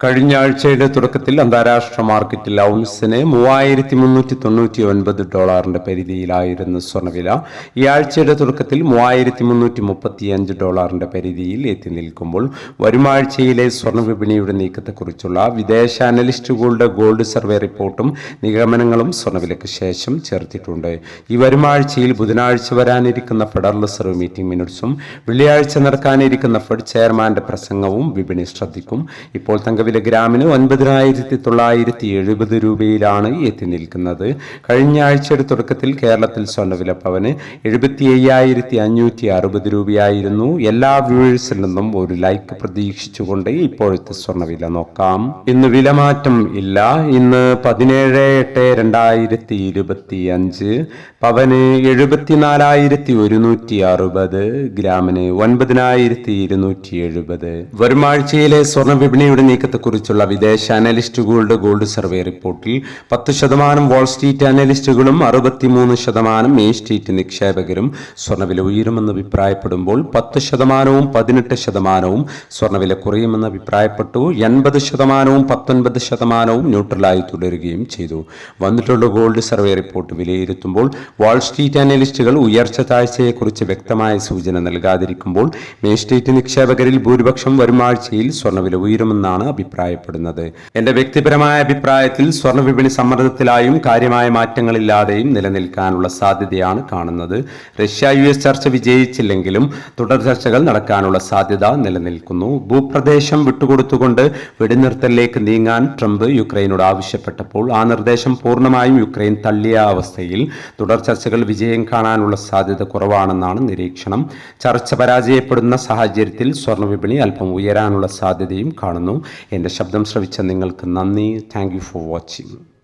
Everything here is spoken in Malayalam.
കഴിഞ്ഞ ആഴ്ചയുടെ തുടക്കത്തിൽ അന്താരാഷ്ട്ര മാർക്കറ്റിൽ ഔൺസിന് മൂവായിരത്തി മുന്നൂറ്റി തൊണ്ണൂറ്റി ഒൻപത് ഡോളറിന്റെ പരിധിയിലായിരുന്നു സ്വർണവില ഈ ആഴ്ചയുടെ തുടക്കത്തിൽ മൂവായിരത്തി മുന്നൂറ്റി മുപ്പത്തി അഞ്ച് ഡോളറിന്റെ പരിധിയിൽ എത്തി നിൽക്കുമ്പോൾ വരുമാഴ്ചയിലെ സ്വർണ വിപണിയുടെ നീക്കത്തെക്കുറിച്ചുള്ള വിദേശ അനലിസ്റ്റുകളുടെ ഗോൾഡ് സർവേ റിപ്പോർട്ടും നിഗമനങ്ങളും സ്വർണവിലയ്ക്ക് ശേഷം ചേർത്തിട്ടുണ്ട്. ഈ വരുമാഴ്ചയിൽ ബുധനാഴ്ച വരാനിരിക്കുന്ന ഫെഡറൽ റിസർവ് മീറ്റിംഗ് മിനിറ്റ്സും വെള്ളിയാഴ്ച നടക്കാനിരിക്കുന്ന ഫെഡ് ചെയർമാന്റെ പ്രസംഗവും വിപണി ശ്രദ്ധിക്കും. ഇപ്പോൾ തങ്കവില ഗ്രാമിന് ഒൻപതിനായിരത്തി തൊള്ളായിരത്തി എഴുപത് രൂപയിലാണ് എത്തി നിൽക്കുന്നത്. കഴിഞ്ഞ ആഴ്ചയുടെ തുടക്കത്തിൽ കേരളത്തിൽ സ്വർണവില പവന് എഴുപത്തി അയ്യായിരത്തി അഞ്ഞൂറ്റി അറുപത് രൂപയായിരുന്നു. എല്ലാ വ്യൂവേഴ്സിൽ നിന്നും ഒരു ലൈക്ക് പ്രതീക്ഷിച്ചുകൊണ്ട് ഇപ്പോഴത്തെ സ്വർണവില നോക്കാം. ഇന്ന് വിലമാറ്റം ഇല്ല. ഇന്ന് പതിനേഴ് എട്ട് രണ്ടായിരത്തി ഇരുപത്തി അഞ്ച് പവന് എഴുപത്തിനാലായിരത്തി ഒരുന്നൂറ്റി അറുപത് ഗ്രാമിന് ഒൻപതിനായിരത്തി ഇരുന്നൂറ്റി എഴുപത് വരുമാഴ്ചയിലെ സ്വർണ വിപണിയുടെ നീക്കത്തെക്കുറിച്ചുള്ള വിദേശ അനലിസ്റ്റുകളുടെ ഗോൾഡ് സർവേ റിപ്പോർട്ടിൽ പത്ത് ശതമാനം വാൾ സ്ട്രീറ്റ് അനലിസ്റ്റുകളും അറുപത്തിമൂന്ന് ശതമാനം മെയിൻ സ്ട്രീറ്റ് നിക്ഷേപകരും സ്വർണവില ഉയരുമെന്ന് അഭിപ്രായപ്പെടുമ്പോൾ പത്ത് ശതമാനവും പതിനെട്ട് ശതമാനവും സ്വർണവില കുറയുമെന്ന് അഭിപ്രായപ്പെട്ടു. എൺപത് ശതമാനവും പത്തൊൻപത് ശതമാനവും ന്യൂട്രലായി തുടരുകയും ചെയ്തു. വന്നിട്ടുള്ള ഗോൾഡ് സർവേ റിപ്പോർട്ട് വിലയിരുത്തുമ്പോൾ വാൾ സ്ട്രീറ്റ് അനലിസ്റ്റുകൾ ഉയർച്ച താഴ്ചയെക്കുറിച്ച് വ്യക്തമായ സൂചന നൽകാതിരിക്കുമ്പോൾ മെയിൻ സ്ട്രീറ്റ് നിക്ഷേപകരിൽ ഭൂരിപക്ഷം വരുമാഴ്ചയിൽ സ്വർണവില ഉയരുമെന്നാണ് അഭിപ്രായപ്പെടുന്നത്. എന്റെ വ്യക്തിപരമായ അഭിപ്രായത്തിൽ സ്വർണ വിപണി സമ്മർദ്ദത്തിലായും കാര്യമായ മാറ്റങ്ങളില്ലാതെയും നിലനിൽക്കാനുള്ള സാധ്യതയാണ് കാണുന്നത്. റഷ്യ യു എസ് ചർച്ച വിജയിച്ചില്ലെങ്കിലും തുടർ ചർച്ചകൾ നടക്കാനുള്ള സാധ്യത നിലനിൽക്കുന്നു. ഭൂപ്രദേശം വിട്ടുകൊടുത്തുകൊണ്ട് വെടിനിർത്തലിലേക്ക് നീങ്ങാൻ ട്രംപ് യുക്രൈനോട് ആവശ്യപ്പെട്ടപ്പോൾ ആ നിർദ്ദേശം പൂർണമായും യുക്രൈൻ തള്ളിയ അവസ്ഥയിൽ തുടർ ചർച്ചകൾ വിജയം കാണാനുള്ള സാധ്യത കുറവാണെന്നാണ് നിരീക്ഷണം. ചർച്ച പരാജയപ്പെടുന്ന സാഹചര്യത്തിൽ സ്വർണ വിപണി അല്പം ഉയരാനുള്ള സാധ്യതയും കാണുന്നു. എന്റെ ശബ്ദം ശ്രവിച്ച നിങ്ങൾക്ക് നന്ദി. Thank for watching